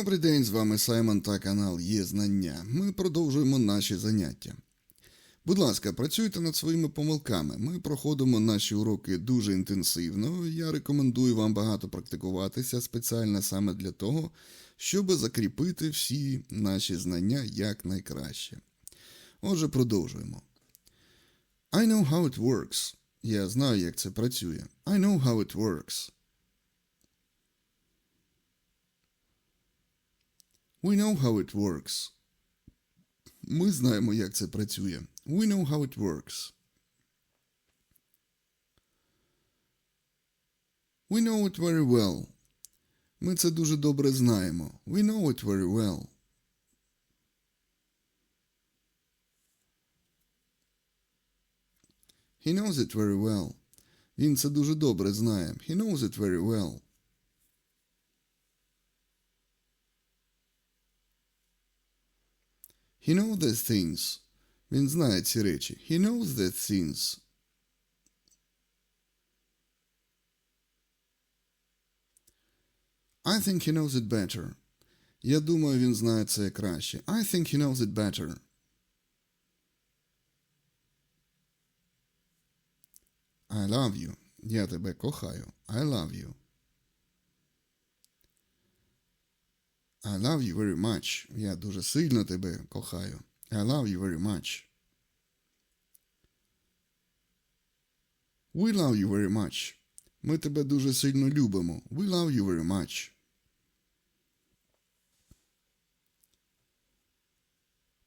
Добрий день, з вами Саймон та канал Є Знання. Ми продовжуємо наші заняття. Будь ласка, працюйте над своїми помилками. Ми проходимо наші уроки дуже інтенсивно. Я рекомендую вам багато практикуватися спеціально саме для того, щоб закріпити всі наші знання якнайкраще. Отже, продовжуємо. I know how it works. Я знаю, як це працює. I know how it works. We know how it works. Ми знаємо, як це працює. We know how it works. We know it very well. Ми це дуже добре знаємо. We know it very well. He knows it very well. Він це дуже добре знає. He knows it very well. He knows these things. Він знає ці речі. He knows these things. I think he knows it better. Я думаю, він знає це краще. I think he knows it better. I love you. Я тебе кохаю. I love you. I love you very much. Я дуже сильно тебе кохаю. I love you very much. We love you very much. Ми тебе дуже сильно любимо. We love you very much.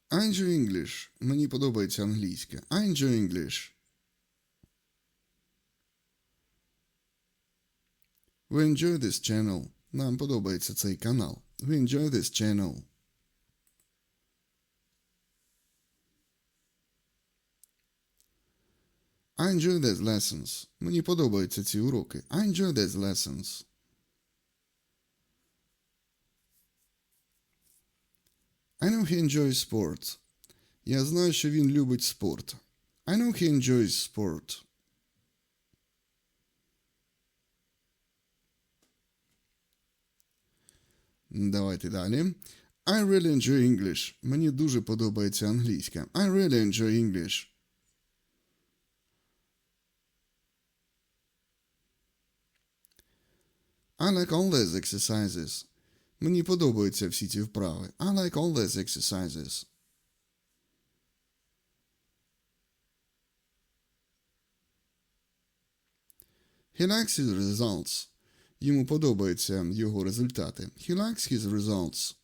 I enjoy English. Мені подобається англійська. I enjoy English. We enjoy this channel. Нам подобається цей канал. We enjoy this channel. I enjoy these lessons. Мені подобаються ці уроки. I enjoy these lessons. I know he enjoys sport. Я знаю, що він любить спорт. I know he enjoys sport. Давайте далі. I really enjoy English. Мені дуже подобається англійська. I really enjoy English. I like all these exercises. Мені подобаються всі ці вправи. I like all these exercises. He likes his results. Йому подобаються його результати. He likes his results.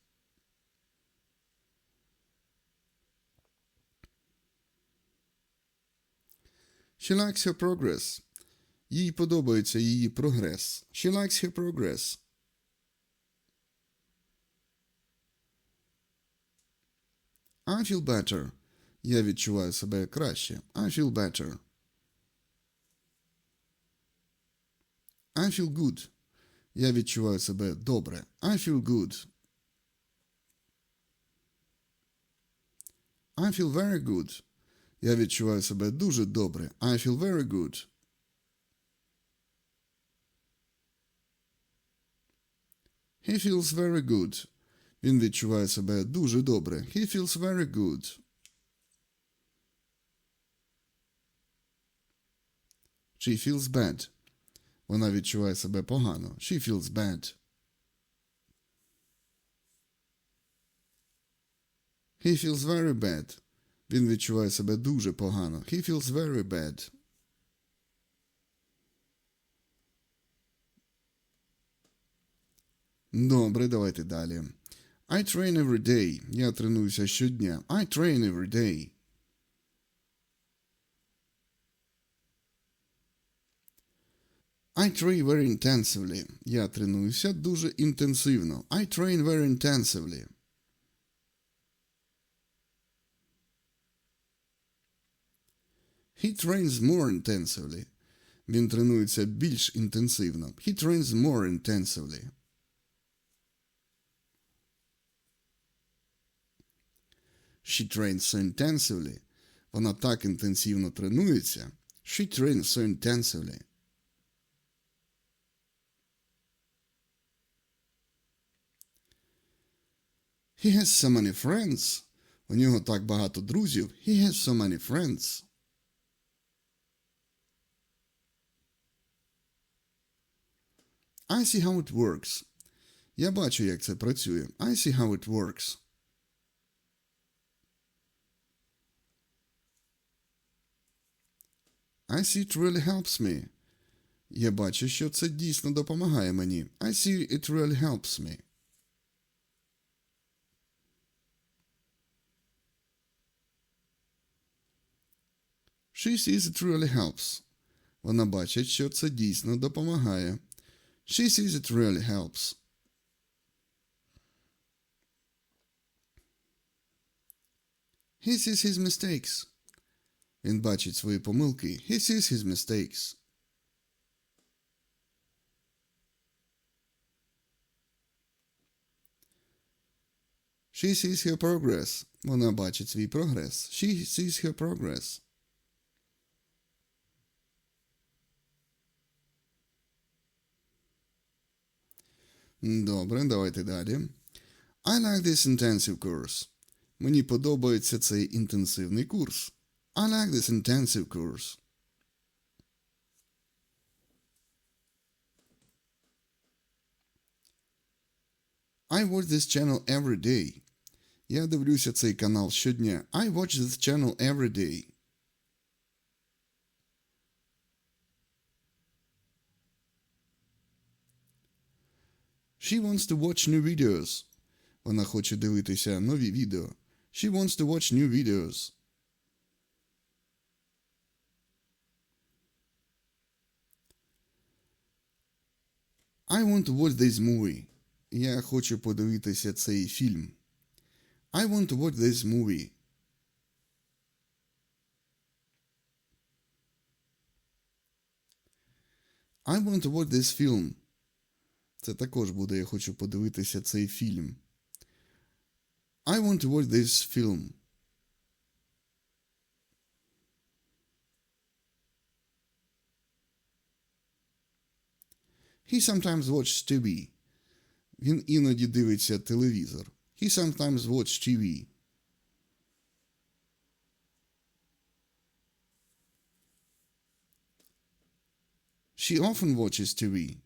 She likes her progress. Їй подобається її прогрес. She likes her progress. I feel better. Я відчуваю себе краще. I feel better. I feel good. Я відчуваю себе добре. I feel good. I feel very good. Я відчуваю себе дуже добре. I feel very good. He feels very good. Він відчуває себе дуже добре. He feels very good. She feels bad. Вона відчуває себе погано. She feels bad. He feels very bad. Він відчуває себе дуже погано. He feels very bad. Добре, давайте далі. I train every day. Я тренуюся щодня. I train every day. I train very intensively. Я тренуюся дуже інтенсивно. I train very intensively. He trains more intensively. Він тренується більш інтенсивно. He trains more intensively. She trains so intensively. Вона так інтенсивно тренується. She trains so intensively. He has so many friends. У нього так багато друзів. He has so many friends. I see how it works. Я бачу, як це працює. I see how it works. I see it really helps me. Я бачу, що це дійсно допомагає мені. I see it really helps me. She sees it really helps. Вона бачить, що це дійсно допомагає. She sees it really helps. He sees his mistakes. Він бачить свої помилки. He sees his mistakes. She sees her progress. Вона бачить свій прогрес. She sees her progress. Добре, давайте далі. I like this intensive course. Мені подобається цей інтенсивний курс. I like this intensive course. I watch this channel every day. Я дивлюся цей канал щодня. I watch this channel every day. She wants to watch new videos. Вона хоче дивитися нові відео. She wants to watch new videos. I want to watch this movie. Я хочу подивитися цей фільм. I want to watch this movie. I want to watch this film. Це також буде я хочу подивитися цей фільм. I want to watch this film. He sometimes watches TV. Він іноді дивиться телевізор. He sometimes watches TV. She often watches TV.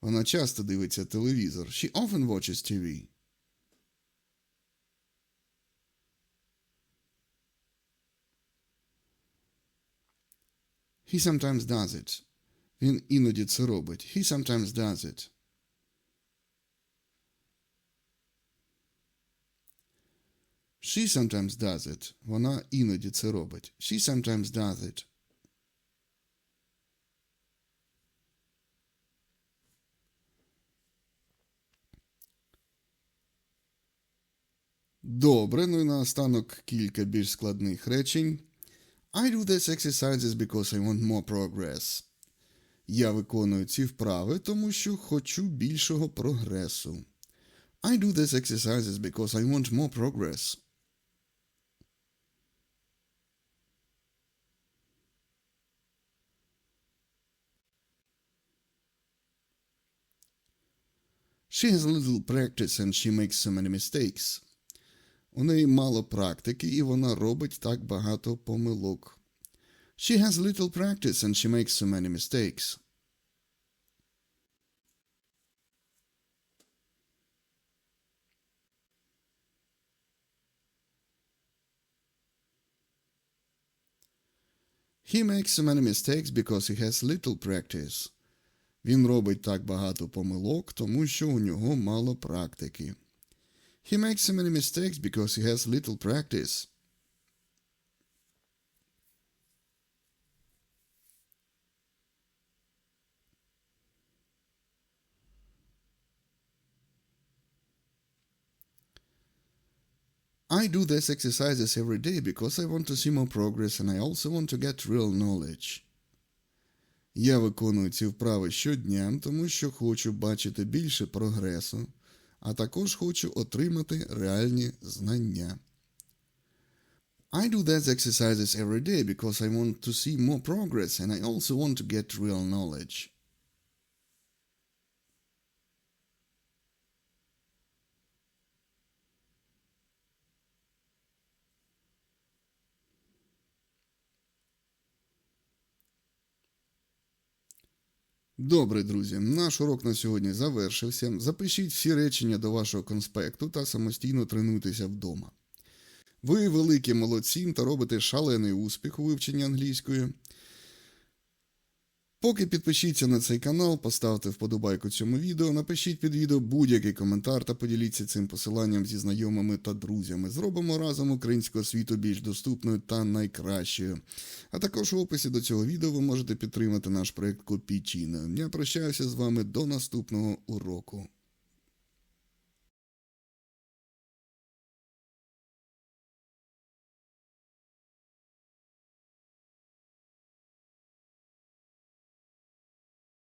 Вона часто дивиться телевізор. She often watches TV. He sometimes does it. Він іноді це робить. He sometimes does it. She sometimes does it. Вона іноді це робить. She sometimes does it. Добре, ну і наостанок кілька більш складних речень. I do these exercises because I want more progress. Я виконую ці вправи, тому що хочу більшого прогресу. I do these exercises because I want more progress. She has little practice and she makes so many mistakes. У неї мало практики і вона робить так багато помилок. She has little practice and she makes so many mistakes. He makes so many mistakes because he has little practice. Він робить так багато помилок, тому що у нього мало практики. He makes so many mistakes because he has little practice. I do these exercises every day because I want to see more progress and I also want to get real knowledge. Я виконую ці вправи щодня, тому що хочу бачити більше прогресу, а також хочу отримати реальні знання. I do these exercises every day because I want to see more progress and I also want to get real knowledge. Добре, друзі, наш урок на сьогодні завершився. Запишіть всі речення до вашого конспекту та самостійно тренуйтеся вдома. Ви великі молодці та робите шалений успіх у вивченні англійської. Поки підпишіться на цей канал, поставте вподобайку цьому відео, напишіть під відео будь-який коментар та поділіться цим посиланням зі знайомими та друзями. Зробимо разом українську освіту більш доступною та найкращою. А також в описі до цього відео ви можете підтримати наш проект Копійчина. Я прощаюся з вами до наступного уроку.